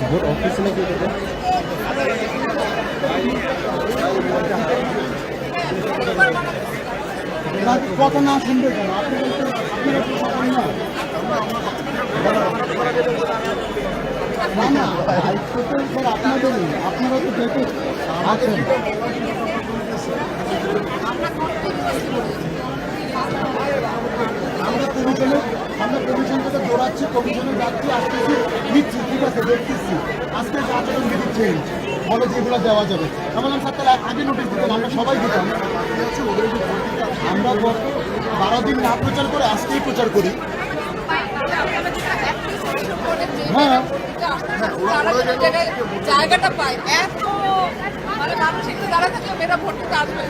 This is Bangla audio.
ভোট অফিসে নাকি কথা না শুনবে না না দায়িত্ব স্যার আপনারা তো দেখে আছেন আমরা কমিশনে আমরা কমিশন থেকে দৌড়াচ্ছি কমিশনে যাচ্ছি আসতেছি। নিচ্ছি। আছে দেখতেছি। আজকে আচরণ বিধি চেঞ্জ বলে যেগুলো দেওয়া যাবে। আমি স্যার, তাহলে আগে নোটিশ দিতেন, আমরা সবাই দিতাম। আমরা গত বারো দিন না প্রচার করে আজকেই প্রচার করি। হ্যাঁ। জায়গাটা পায়। এত মানে মানুষ একটু দাঁড়া থাকলে মেয়েরা ভোট আসবে।